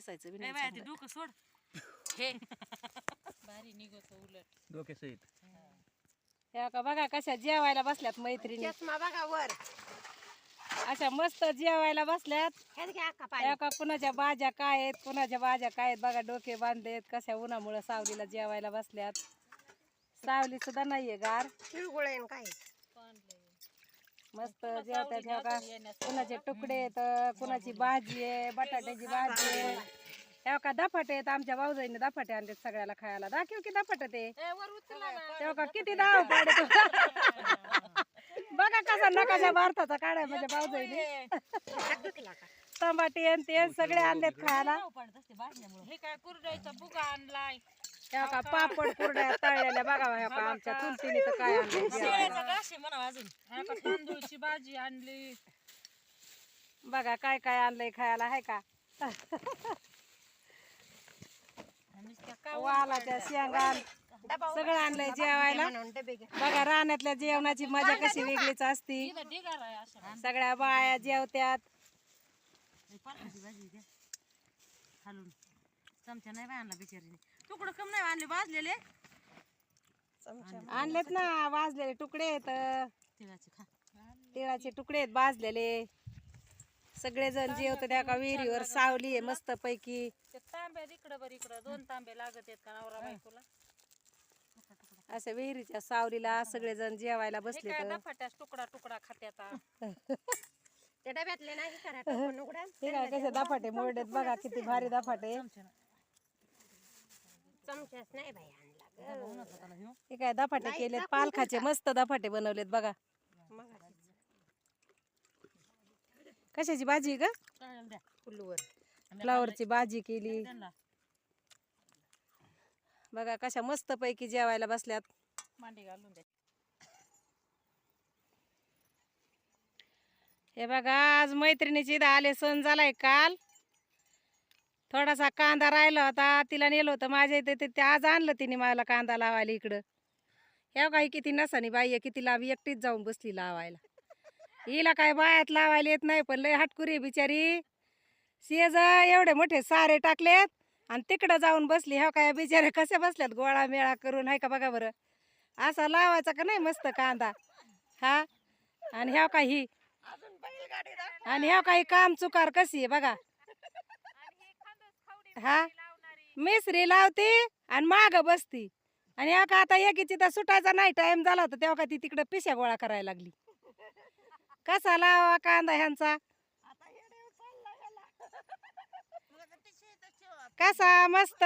दिसायचं बी नाही चांगलं. डोकं सोड. हे. भारी निघत उलट. डोक्यासहित हे. का बघा कशा जेवायला बसल्यात मैत्रिणी. चष्मा बघा वर. अशा मस्त जेवायला बसल्यात. ह्यात घ्या अक्का त्या पाणी का कुणाच्या बाज्या काय आहेत कुणाच्या बाज्या काय आहेत बघा डोके बांधलेत कशा उन्हामुळे सावलीला जेवायला बसल्यात. सावली सुद्धा नाहीये गार. तिळगुळ आहे न काय? मस्त जेवतात ह्या का कुणाचे तुकडे आहेत कुणाची भाजी आहे बटाट्याची भाजी आहे. ह्या का दफाटे आहेत? आमच्या भाऊजाईने दफाटे आणलेत सगळ्याला खायला. दाखव की दफाट ते. तेव्हा का किती धाव पाडे तू. बघा कसा नकाशा भारताचा काढाय माझ्या भाऊजाईने. टमाटे ते सगळे आणलेत खायला. पडत. हे काय कुरडईचा बुगा आणलाय. का पापड कुरड्या तळलेल्या बघा ह्या का आमच्या चुलतीने तर काय आणलं? शेळ्याचा घास आहे म्हणा अजून. हा का तांदूळची भाजी आणली. बघा काय काय आणलंय खायला हाय का? वालाच्या शेंगा सगळं आणलंय जेवायला. बघा रानातल्या जेवणाची मजा कशी वेगळीच असती. इथं ढिगारा आहे अशा सगळ्या बाया जेवत्यात. चमचा नाही आणला बिचारीने. तुकडं कम नाही आणले भाजलेले. आणलेत ना भाजलेले तुकडे आहेत. तिळाचे खा. तिळाचे तुकडे आहेत भाजलेले. सगळेजण जेवत त्या का विहिरीवर सावली आहे मस्त पैकी ते तांब्या इकडं बर इकडं दोन तांबे लागत आहेत का नवरा बायकोला? अशा विहिरीच्या सावलीला सगळेजण जेवायला बसले तर दफाट्यास तुकडा तुकडा खात्यात त्या डब्यातले नाही करा टाकून उघडा? हे काय कसे दाफाटे मोरडेत बघा किती भारी दाफाटे. चमच्याच नाही बाई आणला ग. हे काय दाफाटे केलेत? पालखाचे मस्त दाफाटे बनवलेत बघा. मग कशाची भाजी फुलवर. फ्लावरची भाजी केली. बघा कशा मस्त पैकी जेवायला बसल्यात. मांडी घालून द्या. हे बघा आज मैत्रिणीची इथं आले सण झालाय काल. थोडासा कांदा राहिला होता तिला नेलं होतं. माझ्या इथे ते ते आज आणलं तिने मला कांदा लावायला इकडं. ह्या काही किती नसानी बाई आहे, किती लावी एकटीच जाऊन बसली लावायला. हिला काय बायात लावायला येत नाही पण लय हटकुरी आहे बिचारी. शेज एवढे मोठे सारे टाकलेत आणि तिकडं जाऊन बसली. ह्या काय बिचारे कसे बसल्यात गोळा मेळा करून हाय का बघा बरं. असा लावायचा का नाही मस्त कांदा? हा? आणि ह्या काही आणि ह्या काही काम चुकार कशी आहे बघा. हा? मिसरी लावती आणि माग बसती. आणि ह्या का आता एकीची तर सुटायचा नाही टाइम झाला होता तेव्हा का ती तिकडं पिशा गोळा करायला लागली. कसा लावा कांदा ह्यांचा? कसा मस्त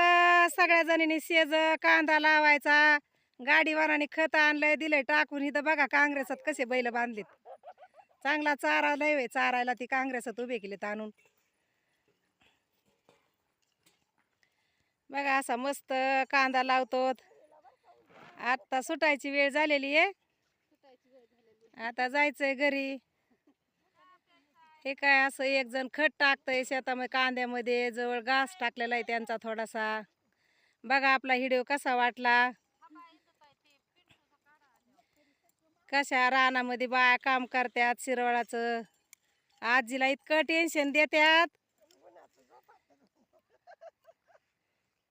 सगळ्या जणींनी शेज कांदा लावायचा. गाडीवाराने खत आणलंय दिलंय टाकून. इथं बघा काँग्रेसात कसे बैल बांधलेत. चांगला चारा लय वे चारायला ती काँग्रेसात उभे केलेत आणून. बघा असा मस्त कांदा लावतो आता सुटायची वेळ झालेली आहे. आता जायचंय घरी. हे काय असं एक जण खत टाकतंय शेतामध्ये कांद्यामध्ये जवळ घास टाकलेला आहे त्यांचा थोडासा. बघा आपला हिडिओ कसा वाटला. कशा रानामध्ये बाया काम करतात शिरवळाचं. आजीला इतकं टेन्शन देतात आणि उन्हाच्या झोपत्यात आजीला काय त्रास दिला ते असं खट टाकते तर टीव्हीला सगळ्या बाया दिसते ना आता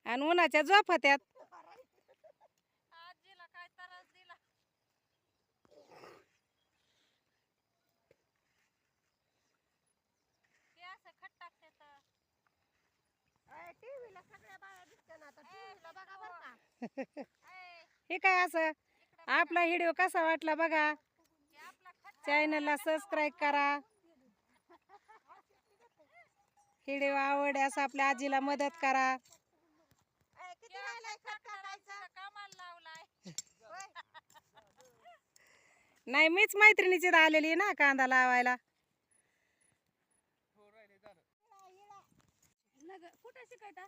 टीव्हीला बघा बरं का. हे काय असं? आपला व्हिडिओ कसा वाटला बघा? चॅनलला सबस्क्राईब करा. व्हिडिओ आवडल्यास आपल्या आजीला मदत करा. नाही मीच मैत्रिणीची आलेली आहे ना कांदा लावायला. कुठे शिकायचा